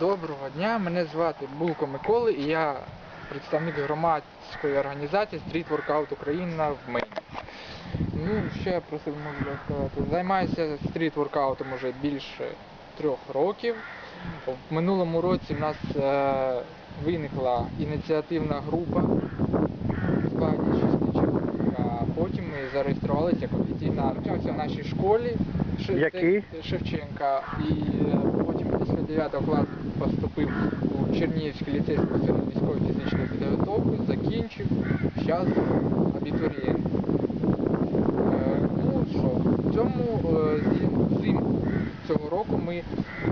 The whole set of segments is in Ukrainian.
Доброго дня, мене звати Булко Миколи і я представник громадської організації Street Workout Україна в Мені. Ну, я просив можу сказати. Займаюся стріт-воркаутом уже більше трьох років. В минулому році в нас е, виникла ініціативна група в складі шести чоловік, а потім ми зареєструвалися як офіційна навчався в нашій школі? Шевченка. І е, після 9 класу поступив у Чернігівський ліцей спеціальної військової фізичної підготовки, закінчив, зараз абітурієнт. Е, Ну що, цьому е, взимку цього року ми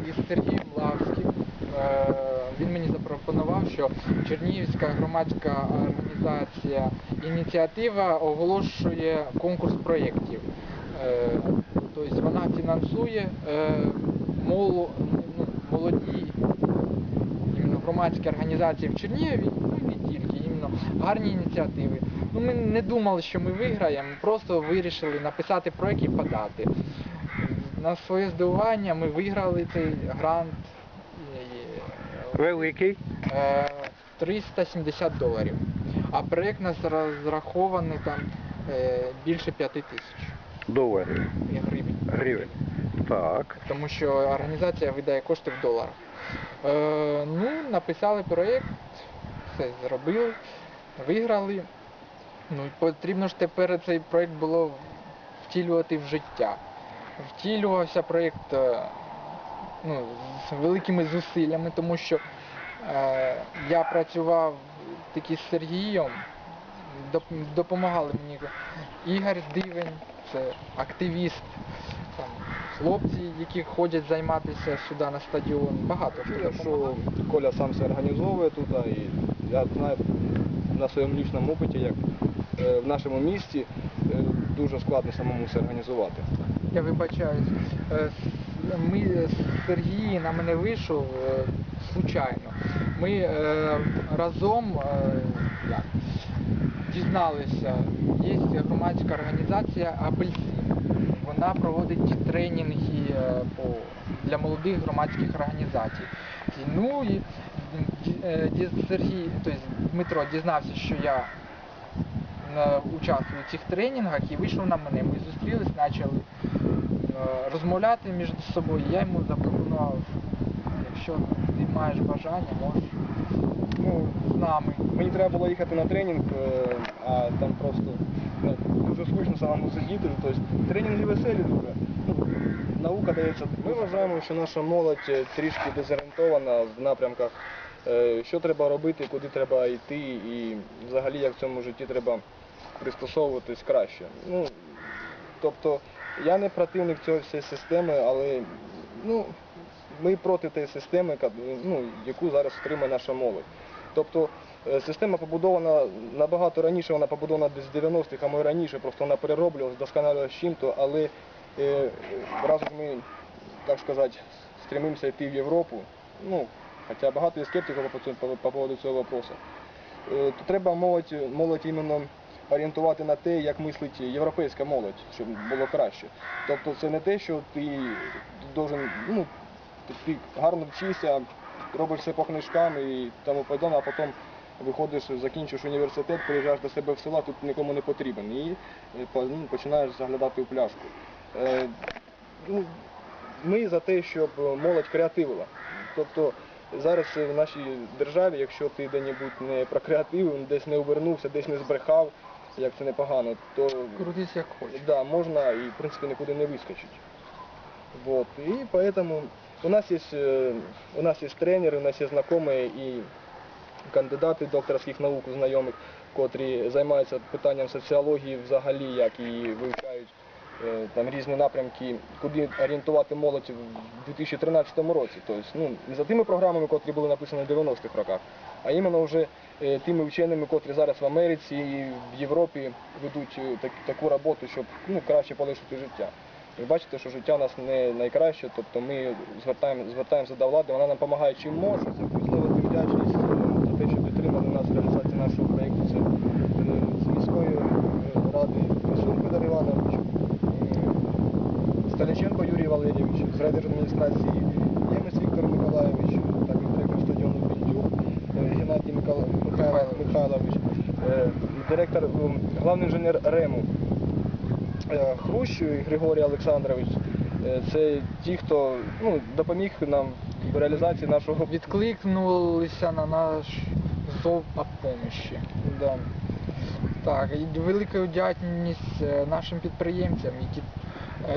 із Сергієм Лавським, е, він мені запропонував, що Чернігівська громадська організація ініціатива оголошує конкурс проєктів. Тобто вона фінансує ну, молоді іменно громадські організації в Чернігові, ну і не тільки, іменно гарні ініціативи. Ну, ми не думали, що ми виграємо, просто вирішили написати проект і подати. На своє здивування ми виграли цей грант Великий. е, 370 доларів. А проект у нас розрахований там е, більше 5 тисяч Доларів. гривень. Гривень. Так. тому що організація видає кошти в доларах. Е, ну, написали проєкт, все зробили, виграли. Ну, потрібно ж тепер цей проєкт було втілювати в життя. Втілювався проєкт е, ну, з великими зусиллями, тому що е, я працював таки з Сергієм, доп- допомагали мені Ігор Дивень, це активіст, хлопці, які ходять займатися сюди на стадіон. Багато хто що Коля сам все організовує тут, і я знаю на своєму лічному опиті, як е, в нашому місті е, дуже складно самому все організувати. Я вибачаюсь. Е, Ми з Сергій на мене вийшов случайно. Ми разом дізналися, є громадська організація Апельсин. Вона проводить тренінги е, для молодих громадських організацій. Ну і е, Сергій, тобто Дмитро дізнався, що я е, участвую в цих тренінгах і вийшов на мене. Ми зустрілись, почали розмовляти між собою. Я йому запропонував, якщо ти маєш бажання, можеш ну, з нами. Мені треба було їхати на тренінг, е, а там просто ну, дуже скучно самому сидіти. Тобто тренінги веселі дуже. Ну, Наука дається. Ми вважаємо, що наша молодь е, трішки дезорієнтована в напрямках, е, що треба робити, куди треба йти, і взагалі як в цьому житті треба пристосовуватись краще. Ну, тобто я не противник цієї всієї системи, але ну, ми проти тієї системи, ну, яку зараз стримує наша молодь. Тобто е, система побудована набагато раніше, вона побудована десь з 90-х, а ми раніше, просто вона перероблювалася, досконалювалася чим-то, але е, разом ми, так сказати, стремимося йти в Європу. Ну, хоча багато є скептиків по, по, по поводу цього вопросу. Е, то треба молодь, молодь іменно орієнтувати на те, як мислить європейська молодь, щоб було краще. Тобто це не те, що ти должен, ну, ти, гарно вчишся, робиш все по книжкам і тому подобне, а потім виходиш, закінчуєш університет, приїжджаєш до себе в села, тут нікому не потрібен. І е, ну, починаєш заглядати у пляшку. Е, ну, ми за те, щоб молодь креативила. Тобто зараз в нашій державі, якщо ти де-небудь не прокреативив, десь не увернувся, десь не збрехав, як це непогано, то Крутись як хочеш. да, можна і в принципі нікуди не вискочить. Вот. И поэтому у нас э, у нас есть тренери, у нас є знайомі і кандидати докторських наук знайомих, котрі займаються питанням соціології взагалі, як і вивчають е, там різні напрямки, куди орієнтувати молодь в 2013 році. Тобто, ну, не за тими програмами, котрі були написані в 90-х роках, а іменно вже е, тими вченими, котрі зараз в Америці і в Європі ведуть е, так- таку роботу, щоб ну, краще полишити життя. Ви бачите, що життя у нас не найкраще, тобто ми звертаємо, звертаємося до влади, вона нам допомагає чим може. Це висловити вдячність е, за те, що підтримали нас в реалізації нашого проєкту. Це е, з міської е, ради Фасунко Федор Іванович, Сталіченко Юрій Валерійович, з райдержадміністрації Ємець Віктор Миколаєвич, так директор стадіону Більдюк, Геннадій Михайлович, директор, ем, головний інженер Рему е, Хрущ Григорій Олександрович. Е, Це ті, хто ну, допоміг нам в реалізації нашого Відкликнулися на наш зов о помощі. Да. Так, і велика вдячність е, нашим підприємцям, які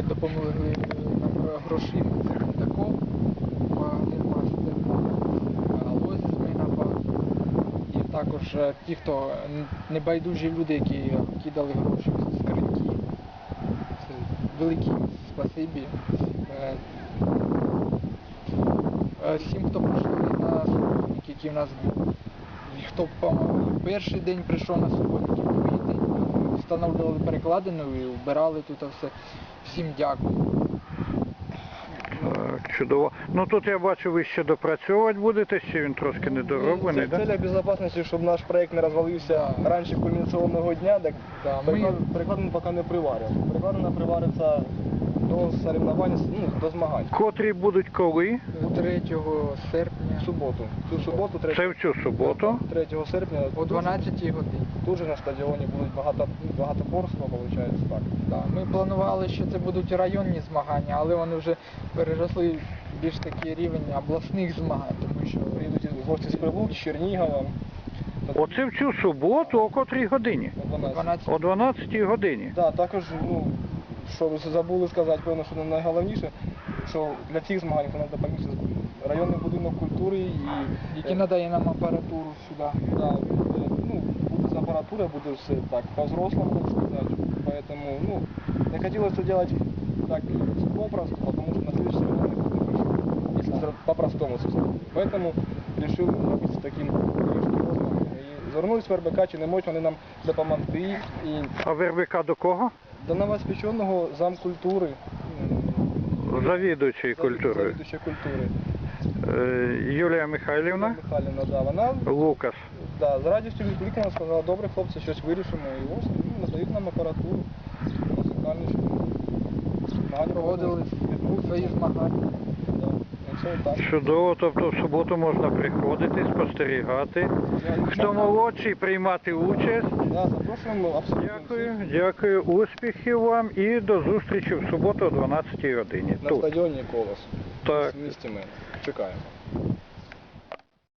допомогли нам грошима. Це Кондаков, Мастер, Алозі Змінапа. І також ті, хто небайдужі люди, які кидали гроші велике спасибі. Е, е, Всім, хто прийшли на суботник, який в нас був. Хто перший день прийшов на суботник, другий день встановлювали перекладину і вбирали тут все. Всім дякую. Чудово. Ну тут я бачу, ви ще допрацьовувати будете, ще він трошки недороблений, Це для целях щоб наш проект не розвалився раніше кульмінаційного дня, так Да, ми- приклад, прикладно поки не приварив. Прикладно привариться до соревнування, ну, до змагань. Котрі будуть коли? 3 серпня В суботу. Цю суботу, 3, Це в цю суботу. 3 серпня, о 12 годині. тут же на стадіоні будуть багато, багатоборства, виходить, так. Да, ми планували, що це будуть районні змагання, але вони вже переросли більш такий рівень обласних змагань, тому що Приїдуть із- гості з Прилук, з Чернігова. Оце в цю суботу о котрій годині? О 12. 12 О 12 годині. Да, також, ну, що ви забули сказати, певно, що найголовніше, що для цих змагань нам допоміг районний будинок культури і який надає нам апаратуру сюди. Да, буде, ну, буде з аппаратура, буде все так по-взрослому, так сказать. Поэтому, ну, не хотелось это делать так попросту, потому что на следующий раз не будет если зра- по-простому сказать. Поэтому решил робити з таким трішки розмахом. І звернулись в РБК, чи не можуть вони нам допомогти. І А в РБК до кого? До новоспеченого замкультури, Завідуючий культурою. завідувача культури. Е, Юлія Михайлівна. Михайлівна, да, вона Лукас. Да, з радістю відкликнула, сказала, добре, хлопці, щось вирішимо. І ось ну, надають нам апаратуру музикальну, щоб Проводили відбутися. свої змагання. Да. І все так. Чудово, тобто в суботу можна приходити, спостерігати. Хто молодший, приймати участь. Запрошуємо абсолютно. Дякую, дякую, успіхів вам і до зустрічі в суботу о 12 годині. На Тут. стадіоні Колос. Так. В місті ми. Чекаємо.